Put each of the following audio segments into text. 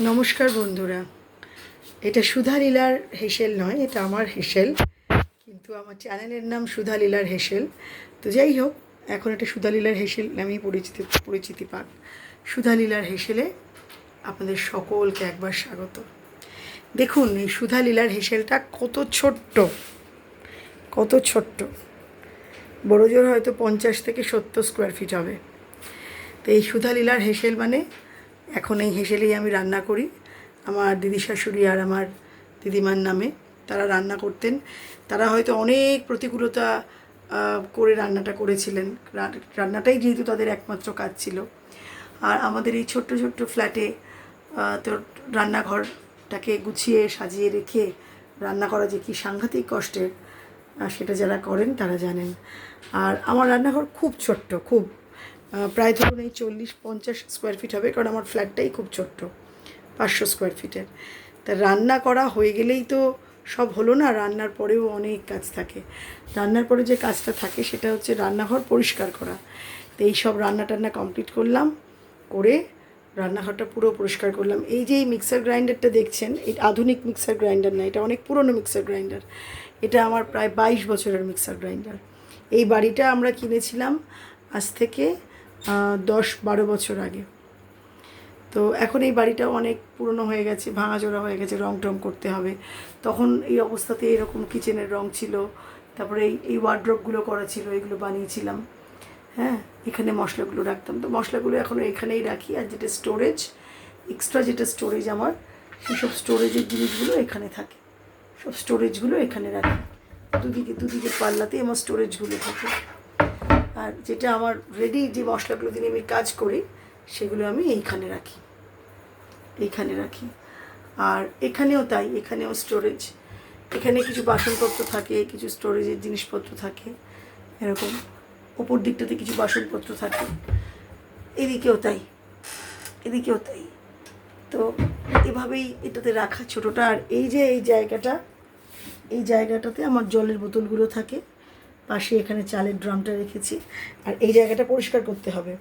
নমস্কার বন্ধুরা। এটা সুধা লীলার হেসেল নয়, এটা আমার হেসেল, কিন্তু আমার চ্যানেলের নাম সুধা লীলার হেসেল। তো যাই হোক, এখন এটা সুধা লীলার হেসেল নামেই পরিচিতি পরিচিতি পাক। সুধা লীলার হেসেলে আপনাদের সকলকে একবার স্বাগত। দেখুন, এই সুধা লীলার হেসেলটা কত ছোট্ট কত ছোট্ট। বড় জোর হয়তো পঞ্চাশ থেকে সত্তর স্কোয়ার ফিট হবে। তো এই সুধা লীলার হেসেল মানে এখন এই হেসেলেই আমি রান্না করি। আমার দিদি শাশুড়ি আর আমার দিদিমার নামে তারা রান্না করতেন। তারা হয়তো অনেক প্রতিকূলতা করে রান্নাটা করেছিলেন। রান্নাটাই যেহেতু তাদের একমাত্র কাজ ছিল। আর আমাদের এই ছোট্ট ছোট্ট ফ্ল্যাটে তো রান্নাঘরটাকে গুছিয়ে, সাজিয়ে রেখে রান্না করা যে কি সাংঘাতিক কষ্টের সেটা যারা করেন তারা জানেন। আর আমার রান্নাঘর খুব ছোট্ট, খুব প্রায় ধরুন এই চল্লিশ পঞ্চাশ স্কোয়ার ফিট হবে, কারণ আমার ফ্ল্যাটটাই খুব ছোট্ট, পাঁচশো স্কোয়ার ফিটের তা রান্না করা হয়ে গেলেই তো সব হলো না, রান্নার পরেও অনেক কাজ থাকে। রান্নার পরে যে কাজটা থাকে সেটা হচ্ছে রান্নাঘর পরিষ্কার করা। তো এই সব রান্না টান্না কমপ্লিট করলাম, করে রান্নাঘরটা পুরো পরিষ্কার করলাম। এই যে এই মিক্সার গ্রাইন্ডারটা দেখছেন এই আধুনিক মিক্সার গ্রাইন্ডার না, এটা অনেক পুরনো মিক্সার গ্রাইন্ডার এটা আমার প্রায় বাইশ বছরের মিক্সার গ্রাইন্ডার এই বাড়িটা আমরা কিনেছিলাম আজ থেকে দশ বারো বছর আগে। তো এখন এই বাড়িটাও অনেক পুরনো হয়ে গেছে, ভাঙাচোরা হয়ে গেছে, রং টং করতে হবে। তখন এই অবস্থাতে এরকম কিচেনের রং ছিল, তারপরে এই এই ওয়ার্ড্রপগুলো করা ছিল, এগুলো বানিয়েছিলাম। হ্যাঁ এখানে মশলাগুলো রাখতাম। তো মশলাগুলো এখন এখানেই রাখি, আর যেটা স্টোরেজ এক্সট্রা যেটা স্টোরেজ আমার, সেসব স্টোরেজের জিনিসগুলো এখানে থাকে। সব স্টোরেজগুলো এখানে রাখি। দুদিকে দুদিকে পাল্লাতে আমার স্টোরেজগুলো থাকে। আর যেটা আমার রেডি যে মশলাগুলো দিয়ে আমি কাজ করি, সেগুলো আমি এইখানে রাখি। এইখানে রাখি। আর এখানেও তাই, এখানেও স্টোরেজ এখানে কিছু বাসনপত্র থাকে, কিছু স্টোরেজের জিনিসপত্র থাকে, এরকম। ওপর দিকটাতে কিছু বাসনপত্র থাকে। এদিকেও তাই। এদিকেও তাই। তো এভাবেই এটাতে রাখা ছোটোটা। আর এই যে এই জায়গাটা, এই জায়গাটাতে আমার জলের বোতলগুলো থাকে। পাশে এখানে চালের ড্রামটা রেখেছি। আর এই জায়গাটা পরিষ্কার করতে হবে।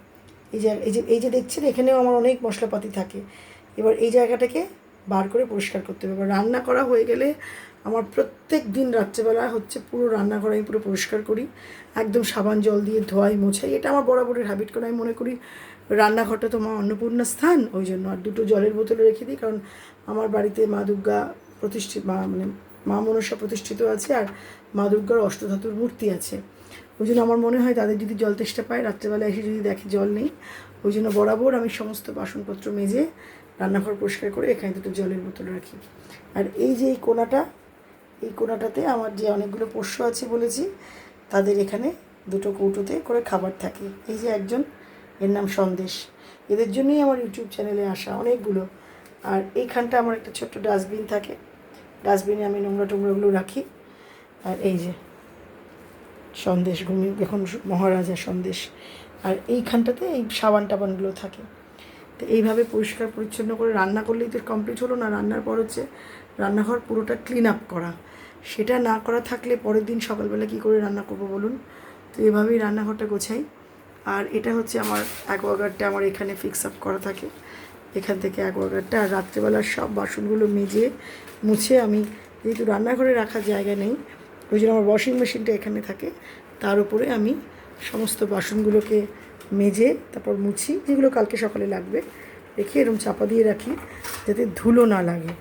এই জায়গা, এই যে এই যে দেখছেন, এখানেও আমার অনেক মশলাপাতি থাকে। এবার এই জায়গাটাকে বার করে পরিষ্কার করতে হবে। এবার রান্না করা হয়ে গেলে আমার প্রত্যেক দিন রাত্রেবেলা হচ্ছে পুরো রান্নাঘর আমি পুরো পরিষ্কার করি। একদম সাবান জল দিয়ে ধোয়াই, মোছাই, এটা আমার বরাবরের হ্যাবিট করে আমি মনে করি রান্নাঘরটা তো মা অন্নপূর্ণা স্থান। ওই জন্য আর দুটো জলের বোতলে রেখে দিই, কারণ আমার বাড়িতে মা দুর্গা প্রতিষ্ঠিত মানে মা মনসা প্রতিষ্ঠিত আছে আর মা দুর্গার অষ্টধাতুর মূর্তি আছে। ওই জন্য আমার মনে হয় তাদের যদি জল তেষ্টা পায় রাত্রেবেলা এসে যদি দেখে জল নেই, ওই জন্য বরাবর আমি সমস্ত বাসনপত্র মেজে রান্নাঘর পরিষ্কার করে এখানে দুটো জলের বোতল রাখি। আর এই যে এই কোনাটা, এই কোনাটাতে আমার যে অনেকগুলো পোষ্য আছে বলেছি, তাদের এখানে দুটো কৌটোতে করে খাবার থাকে। এই যে একজন, এর নাম সন্দেশ। এদের জন্যই আমার ইউটিউব চ্যানেলে আসা অনেকগুলো। আর এইখানটা আমার একটা ছোট্ট ডাস্টবিন থাকে। ডাস্টবিনে আমি নোংরা টোংরাগুলো রাখি। আর এই যে, সন্দেশ ঘুমিয়ে এখন মহারাজা সন্দেশ। আর এইখানটাতে এই সাবান টাবানগুলো থাকে। তো এইভাবে পরিষ্কার পরিচ্ছন্ন করে রান্না করলেই তো কমপ্লিট হলো না, রান্নার পর হচ্ছে রান্নাঘর পুরোটা ক্লিন আপ করা। সেটা না করা থাকলে পরের দিন সকালবেলা কী করে রান্না করব বলুন? তো এভাবেই রান্নাঘরটা গোছাই। আর এটা হচ্ছে আমার অ্যাকোয়াগার্ডটা আমার এখানে ফিক্স আপ করা থাকে। এখান থেকে অ্যাকোয়াগার্ডটা আর রাত্রেবেলার সব বাসনগুলো মেজে, মুছে আমি যেহেতু রান্নাঘরে রাখার জায়গা নেই, ওই জন্য আমার ওয়াশিং মেশিনটা এখানে থাকে। তার উপরে আমি সমস্ত বাসনগুলোকে মেজে, তারপর মুছি, যেগুলো কালকে সকালে লাগবে, রেখে এরকম চাপা দিয়ে রাখি যাতে ধুলো না লাগে।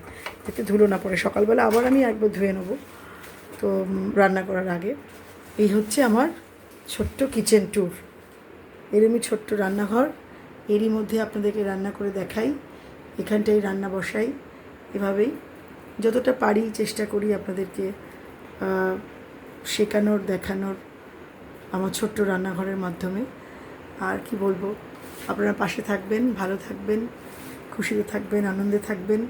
যাতে ধুলো না পড়ে। সকালবেলা আবার আমি একবার ধুয়ে নেব। তো রান্না করার আগে। এই হচ্ছে আমার ছোট্ট কিচেন ট্যুর এরমই ছোট্ট রান্নাঘর। এরই মধ্যে আপনাদেরকে রান্না করে দেখাই। এখানটাই রান্না বসাই। এভাবেই যতটা পারি চেষ্টা করি আপনাদেরকে শেখানোর, দেখানোর আমার ছোট্ট রান্নাঘরের মাধ্যমে। আর কি বলব, আপনারা পাশে থাকবেন, ভালো থাকবেন, খুশিতে থাকবেন, আনন্দে থাকবেন,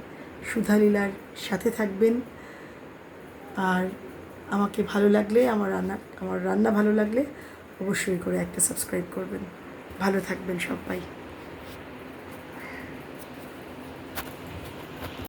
সুধালীলার সাথে থাকবেন। আর আমাকে ভালো লাগলে, আমার রান্না আমার রান্না ভালো লাগলে অবশ্যই করে একটা সাবস্ক্রাইব করবেন। ভালো থাকবেন সবাই।